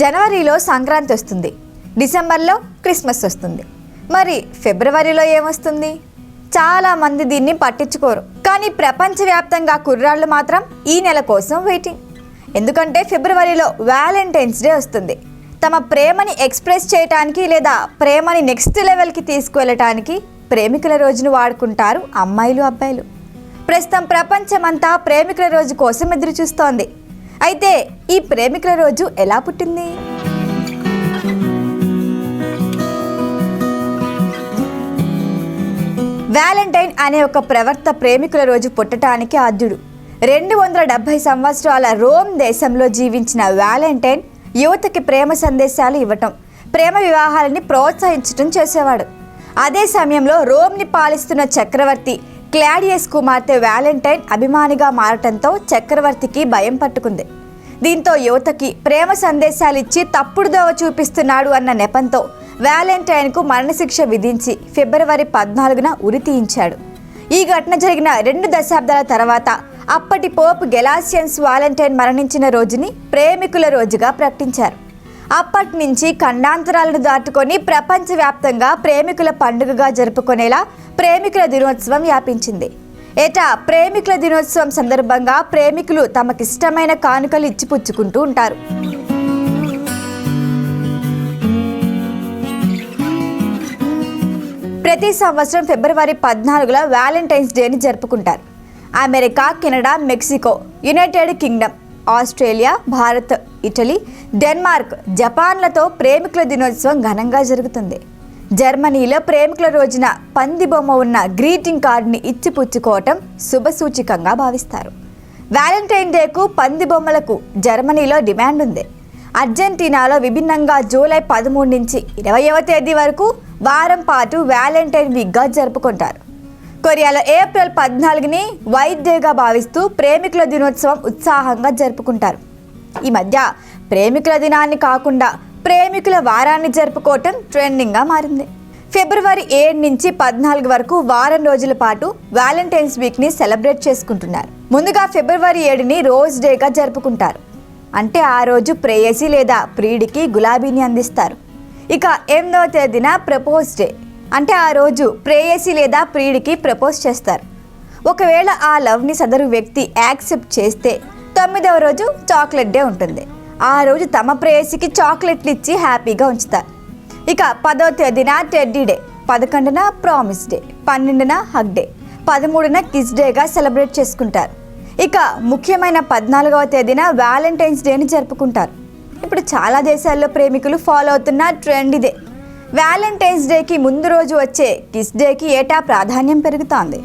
జనవరిలో సంక్రాంతి వస్తుంది. డిసెంబర్లో క్రిస్మస్ వస్తుంది. మరి ఫిబ్రవరిలో ఏమొస్తుంది? చాలా మంది దీన్ని పట్టించుకోరు. కానీ ప్రపంచవ్యాప్తంగా కుర్రాళ్ళు మాత్రం ఈ నెల కోసం వెయిటింగ్. ఎందుకంటే ఫిబ్రవరిలో వ్యాలంటైన్స్ డే వస్తుంది. తమ ప్రేమని ఎక్స్ప్రెస్ చేయటానికి లేదా ప్రేమని నెక్స్ట్ లెవెల్కి తీసుకువెళ్ళటానికి ప్రేమికుల రోజును వాడుకుంటారు అమ్మాయిలు అబ్బాయిలు. ప్రస్తుతం ప్రపంచమంతా ప్రేమికుల రోజు కోసం ఎదురు చూస్తోంది అయితే ఈ ప్రేమికుల రోజు ఎలా పుట్టింది? వ్యాలంటైన్ అనే ఒక ప్రవర్త ప్రేమికుల రోజు పుట్టడానికి ఆద్యుడు. రెండు వందల డెబ్బై సంవత్సరాల రోమ్ దేశంలో జీవించిన వ్యాలంటైన్ యువతకి ప్రేమ సందేశాలు ఇవ్వటం ప్రేమ వివాహాలని ప్రోత్సహించటం చేసేవాడు. అదే సమయంలో రోమ్ని పాలిస్తున్న చక్రవర్తి క్లాడియస్ కుమార్తె వ్యాలంటైన్ అభిమానిగా మారటంతో చక్రవర్తికి భయం పట్టుకుంది. దీంతో యువతకి ప్రేమ సందేశాలు ఇచ్చి తప్పుడు దోవ చూపిస్తున్నాడు అన్న నెపంతో వ్యాలంటైన్కు మరణశిక్ష విధించి ఫిబ్రవరి పద్నాలుగున ఉరి తీయించాడు. ఈ ఘటన జరిగిన రెండు దశాబ్దాల తర్వాత అప్పటి పోప్ గెలాసియన్స్ వాలంటైన్ మరణించిన రోజుని ప్రేమికుల రోజుగా ప్రకటించారు. అప్పటి నుంచి ఖండాంతరాలను దాటుకొని ప్రపంచవ్యాప్తంగా ప్రేమికుల పండుగగా జరుపుకునేలా ప్రేమికుల దినోత్సవం వ్యాపించింది. ఏటా ప్రేమికుల దినోత్సవం సందర్భంగా ప్రేమికులు తమకిష్టమైన కానుకలు ఇచ్చిపుచ్చుకుంటూ ఉంటారు. ప్రతి సంవత్సరం ఫిబ్రవరి పద్నాలుగులో వ్యాలంటైన్స్ డేని జరుపుకుంటారు. America Canada Mexico United Kingdom Australia Bharat Italy Denmark జపాన్లతో ప్రేమికుల దినోత్సవం ఘనంగా జరుగుతుంది. జర్మనీలో ప్రేమికుల రోజున పంది బొమ్మ ఉన్న గ్రీటింగ్ కార్డుని ఇచ్చిపుచ్చుకోవటం శుభసూచికంగా భావిస్తారు. వ్యాలంటైన్ డేకు పంది బొమ్మలకు జర్మనీలో డిమాండ్ ఉంది. అర్జెంటీనాలో విభిన్నంగా జూలై పదమూడు నుంచి ఇరవైవ తేదీ వరకు వారం పాటు వ్యాలంటైన్ వీక్గా జరుపుకుంటారు. కొరియాలో ఏప్రిల్ పద్నాలుగుని వైట్ డేగా భావిస్తూ ప్రేమికుల దినోత్సవం ఉత్సాహంగా జరుపుకుంటారు. ఈ మధ్య ప్రేమికుల దినాన్ని కాకుండా ప్రేమికుల వారాన్ని జరుపుకోవటం ట్రెండింగ్గా మారింది. ఫిబ్రవరి ఏడు నుంచి పద్నాలుగు వరకు వారం రోజుల పాటు వ్యాలంటైన్స్ వీక్ని సెలబ్రేట్ చేసుకుంటున్నారు. ముందుగా ఫిబ్రవరి ఏడుని రోజ్ డేగా జరుపుకుంటారు. అంటే ఆ రోజు ప్రేయసి లేదా ప్రియుడికి గులాబీని అందిస్తారు. ఇక ఎనిమిదవ తేదీన ప్రపోజ్ డే. అంటే ఆ రోజు ప్రేయసి లేదా ప్రియుడికి ప్రపోజ్ చేస్తారు. ఒకవేళ ఆ లవ్ని సదరు వ్యక్తి యాక్సెప్ట్ చేస్తే తొమ్మిదవ రోజు చాక్లెట్ డే ఉంటుంది. ఆ రోజు తమ ప్రేయసికి చాక్లెట్లు ఇచ్చి హ్యాపీగా ఉంచుతారు. ఇక పదో తేదీన టెడ్డీ డే పదకొండున ప్రామిస్ డే పన్నెండున హగ్ డే పదమూడున కిస్ డేగా సెలబ్రేట్ చేసుకుంటారు. ఇక ముఖ్యమైన పద్నాలుగవ తేదీన వ్యాలంటైన్స్ డేని జరుపుకుంటారు. ఇప్పుడు చాలా దేశాల్లో ప్రేమికులు ఫాలో అవుతున్న ట్రెండ్ ఇదే. వ్యాలంటైన్స్ డేకి ముందు రోజు వచ్చే కిస్ డేకి ఏటా ప్రాధాన్యం పెరుగుతోంది?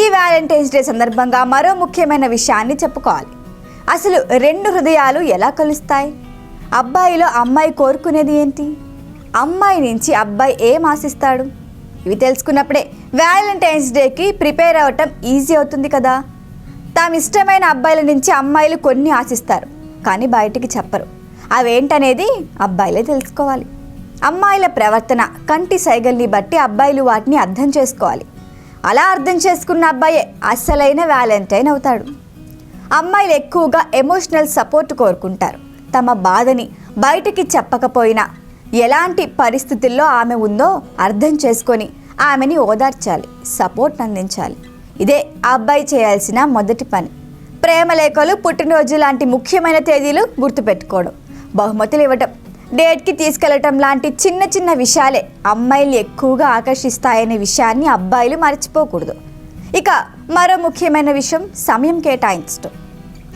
ఈ వ్యాలంటైన్స్ డే సందర్భంగా మరో ముఖ్యమైన విషయాన్ని చెప్పుకోవాలి. అసలు రెండు హృదయాలు ఎలా కలుస్తాయి? అబ్బాయిలో అమ్మాయి కోరుకునేది ఏంటి? అమ్మాయి నుంచి అబ్బాయి ఏం ఆశిస్తాడు? ఇవి తెలుసుకున్నప్పుడే వ్యాలంటైన్స్ డేకి ప్రిపేర్ అవ్వటం ఈజీ అవుతుంది కదా? తాము ఇష్టమైన అబ్బాయిల నుంచి అమ్మాయిలు కొన్ని ఆశిస్తారు కానీ బయటికి చెప్పరు. అవేంటనేది అబ్బాయిలే తెలుసుకోవాలి. అమ్మాయిల ప్రవర్తన కంటి సైగల్ని బట్టి అబ్బాయిలు వాటిని అర్థం చేసుకోవాలి. అలా అర్థం చేసుకున్న అబ్బాయే అస్సలైన వ్యాలంటైన్ అవుతాడు. అమ్మాయిలు ఎక్కువగా ఎమోషనల్ సపోర్ట్ కోరుకుంటారు. తమ బాధని బయటికి చెప్పకపోయినా ఎలాంటి పరిస్థితుల్లో ఆమె ఉందో అర్థం చేసుకొని ఆమెని ఓదార్చాలి సపోర్ట్ అందించాలి ఇదే ఆ అబ్బాయి చేయాల్సిన మొదటి పని. ప్రేమ లేఖలు పుట్టినరోజు లాంటి ముఖ్యమైన తేదీలు గుర్తుపెట్టుకోవడం. బహుమతులు ఇవ్వటం. డేట్కి తీసుకెళ్ళటం లాంటి చిన్న చిన్న విషయాలే అమ్మాయిలు ఎక్కువగా ఆకర్షిస్తాయనే విషయాన్ని అబ్బాయిలు మర్చిపోకూడదు. ఇక మరో ముఖ్యమైన విషయం సమయం కేటాయించడం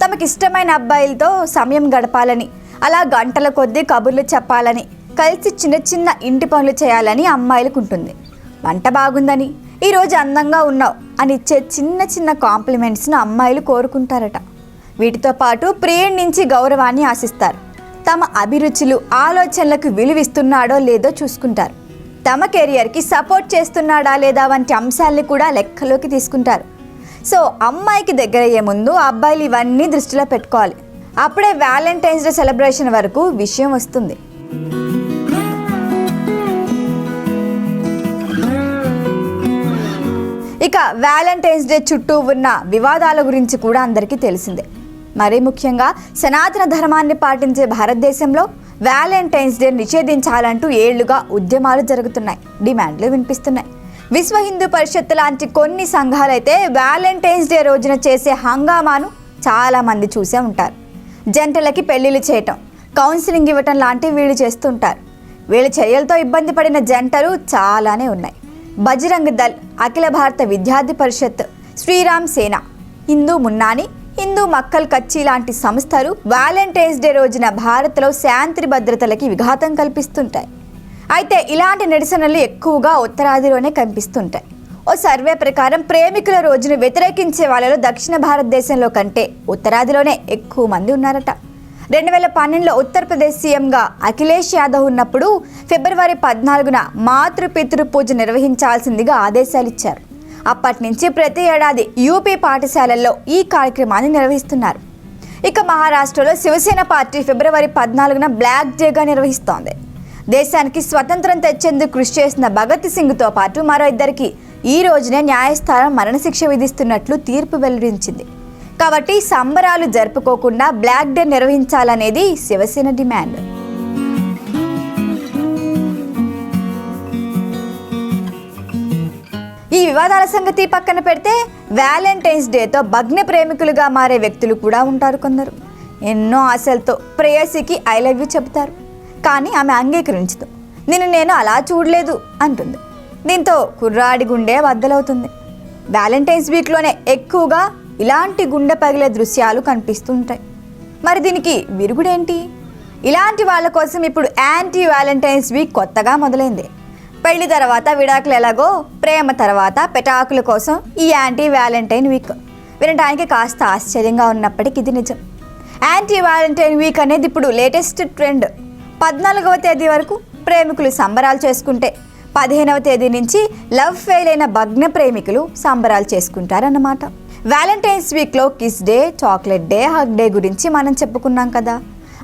తమకిష్టమైన అబ్బాయిలతో సమయం గడపాలని అలా గంటల కొద్దీ కబుర్లు చెప్పాలని కలిసి చిన్న చిన్న ఇంటి పనులు చేయాలని అమ్మాయిలకు ఉంటుంది. వంట బాగుందని ఈరోజు అందంగా ఉన్నావు అని ఇచ్చే చిన్న చిన్న కాంప్లిమెంట్స్ను అమ్మాయిలు కోరుకుంటారట. వీటితో పాటు ప్రియుడి నుంచి గౌరవాన్ని ఆశిస్తారు. తమ అభిరుచులు ఆలోచనలకు విలువిస్తున్నాడో లేదో చూసుకుంటారు. తమ కెరియర్కి సపోర్ట్ చేస్తున్నాడా లేదా వంటి అంశాలని కూడా లెక్కలోకి తీసుకుంటారు. సో అమ్మాయికి దగ్గరయ్యే ముందు అబ్బాయిలు ఇవన్నీ దృష్టిలో పెట్టుకోవాలి. అప్పుడే వ్యాలంటైన్స్ డే సెలబ్రేషన్ వరకు విషయం వస్తుంది. ఇక వ్యాలంటైన్స్ డే చుట్టూ ఉన్న వివాదాల గురించి కూడా అందరికీ తెలిసిందే. మరీ ముఖ్యంగా సనాతన ధర్మాన్ని పాటించే భారతదేశంలో వ్యాలంటైన్స్ డే నిషేధించాలంటూ ఏళ్ళుగా ఉద్యమాలు జరుగుతున్నాయి. డిమాండ్లు వినిపిస్తున్నాయి. విశ్వ హిందూ పరిషత్ లాంటి కొన్ని సంఘాలైతే వ్యాలంటైన్స్ డే రోజున చేసే హంగామాను చాలామంది చూసే ఉంటారు. జంటలకి పెళ్ళిళ్ళు చేయటం కౌన్సిలింగ్ ఇవ్వటం లాంటివి వీళ్ళు చేస్తుంటారు. వీళ్ళ చర్యలతో ఇబ్బంది పడిన జంటలు చాలానే ఉన్నాయి. బజరంగ్ దళ్ అఖిల భారత విద్యార్థి పరిషత్ శ్రీరామ్ సేన. హిందూ మున్నాని హిందూ మక్కల్ కచ్చి లాంటి సంస్థలు వ్యాలంటైన్స్ డే రోజున భారత్లో శాంతి భద్రతలకి విఘాతం కల్పిస్తుంటాయి. అయితే ఇలాంటి నిరసనలు ఎక్కువగా ఉత్తరాదిలోనే కనిపిస్తుంటాయి. ఓ సర్వే ప్రకారం ప్రేమికుల రోజును వ్యతిరేకించే వాళ్ళలో దక్షిణ భారతదేశంలో కంటే ఉత్తరాదిలోనే ఎక్కువ మంది ఉన్నారట. రెండు వేల పన్నెండులో ఉత్తరప్రదేశ్ సీఎంగా అఖిలేష్ యాదవ్ ఉన్నప్పుడు ఫిబ్రవరి పద్నాలుగున మాతృపితృ పూజ నిర్వహించాల్సిందిగా ఆదేశాలు ఇచ్చారు. అప్పటి నుంచి ప్రతి ఏడాది యూపీ పాఠశాలల్లో ఈ కార్యక్రమాన్ని నిర్వహిస్తున్నారు. ఇక మహారాష్ట్రలో శివసేన పార్టీ ఫిబ్రవరి పద్నాలుగున బ్లాక్ డేగా నిర్వహిస్తోంది. దేశానికి స్వతంత్రం తెచ్చేందుకు కృషి చేసిన భగత్ సింగ్తో పాటు మరో ఇద్దరికి ఈ రోజునే న్యాయస్థానం మరణశిక్ష విధిస్తున్నట్లు తీర్పు వెల్లడించింది. కాబట్టి సంబరాలు జరుపుకోకుండా బ్లాక్ డే నిర్వహించాలనేది శివసేన డిమాండ్. ఈ వివాదాల సంగతి పక్కన పెడితే వ్యాలంటైన్స్ డేతో భగ్న ప్రేమికులుగా మారే వ్యక్తులు కూడా ఉంటారు కొందరు. ఎన్నో ఆశలతో ప్రేయసికి ఐ లవ్ యూ చెబుతారు. కానీ ఆమె అంగీకరించదు. నిన్ను నేను అలా చూడలేదు అంటుంది. దీంతో కుర్రాడి గుండె బద్దలవుతుంది. వ్యాలంటైన్స్ వీక్లోనే ఎక్కువగా ఇలాంటి గుండె పగిలే దృశ్యాలు కనిపిస్తుంటాయి. మరి దీనికి విరుగుడేంటి? ఇలాంటి వాళ్ళ కోసం ఇప్పుడు యాంటీ వ్యాలంటైన్స్ వీక్ కొత్తగా మొదలైంది. పెళ్ళి తర్వాత విడాకులు ఎలాగో ప్రేమ తర్వాత పెటాకుల కోసం ఈ యాంటీ వ్యాలంటైన్ వీక్. వినడానికి కాస్త ఆశ్చర్యంగా ఉన్నప్పటికీ ఇది నిజం. యాంటీ వ్యాలంటైన్ వీక్ అనేది ఇప్పుడు లేటెస్ట్ ట్రెండ్. పద్నాలుగవ తేదీ వరకు ప్రేమికులు సంబరాలు చేసుకుంటే పదిహేనవ తేదీ నుంచి లవ్ ఫెయిల్ అయిన భగ్న ప్రేమికులు సంబరాలు చేసుకుంటారన్నమాట. వ్యాలంటైన్స్ వీక్లో kiss day chocolate day hug day గురించి మనం చెప్పుకున్నాం కదా.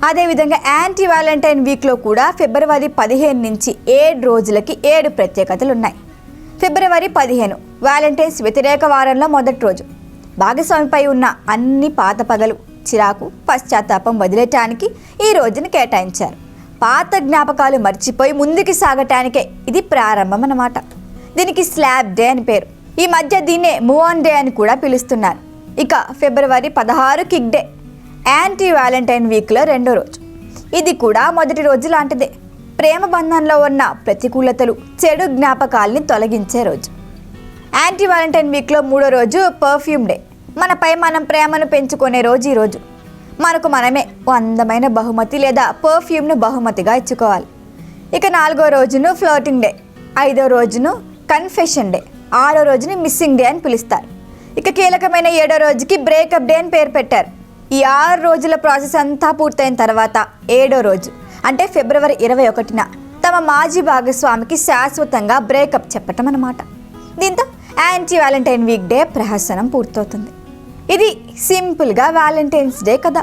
అదేవిధంగా యాంటీ వ్యాలంటైన్ వీక్లో కూడా ఫిబ్రవరి పదిహేను నుంచి ఏడు రోజులకి ఏడు ప్రత్యేకతలు ఉన్నాయి. ఫిబ్రవరి పదిహేను వ్యాలంటైన్స్ వ్యతిరేక వారంలో మొదటి రోజు. భాగస్వామిపై ఉన్న అన్ని పాత పగలు చిరాకు పశ్చాత్తాపం వదిలేయటానికి ఈ రోజును కేటాయించారు. పాత జ్ఞాపకాలు మర్చిపోయి ముందుకు సాగటానికే ఇది ప్రారంభం అన్నమాట. దీనికి స్లాబ్ డే అని పేరు. ఈ మధ్య దీన్నే మూవ్ ఆన్ డే అని కూడా పిలుస్తున్నారు. ఇక ఫిబ్రవరి పదహారు కిక్ డే యాంటీ వ్యాలంటైన్ వీక్లో రెండో రోజు. ఇది కూడా మొదటి రోజు లాంటిదే. ప్రేమ బంధంలో ఉన్న ప్రతికూలతలు చెడు జ్ఞాపకాల్ని తొలగించే రోజు. యాంటీ వ్యాలంటైన్ వీక్లో మూడో రోజు పర్ఫ్యూమ్ డే. మనపై మనం ప్రేమను పెంచుకునే రోజు ఈ రోజు. మనకు మనమే ఓ అందమైన బహుమతి లేదా పర్ఫ్యూమ్ను బహుమతిగా ఇచ్చుకోవాలి. ఇక నాలుగో రోజును ఫ్లోటింగ్ డే ఐదో రోజును కన్ఫెషన్ డే. ఆరో రోజుని మిస్సింగ్ డే అని పిలుస్తారు. ఇక కీలకమైన ఏడో రోజుకి బ్రేకప్ డే అని పేరు పెట్టారు. ఈ ఆరు రోజుల ప్రాసెస్ అంతా పూర్తయిన తర్వాత ఏడో రోజు అంటే ఫిబ్రవరి ఇరవై ఒకటిన తమ మాజీ భాగస్వామికి శాశ్వతంగా బ్రేకప్ చెప్పటం అన్నమాట. దీంతో యాంటీ వ్యాలంటైన్ వీక్ డే ప్రహసనం పూర్తవుతుంది. ఇది సింపుల్గా వ్యాలంటైన్స్ డే కదా.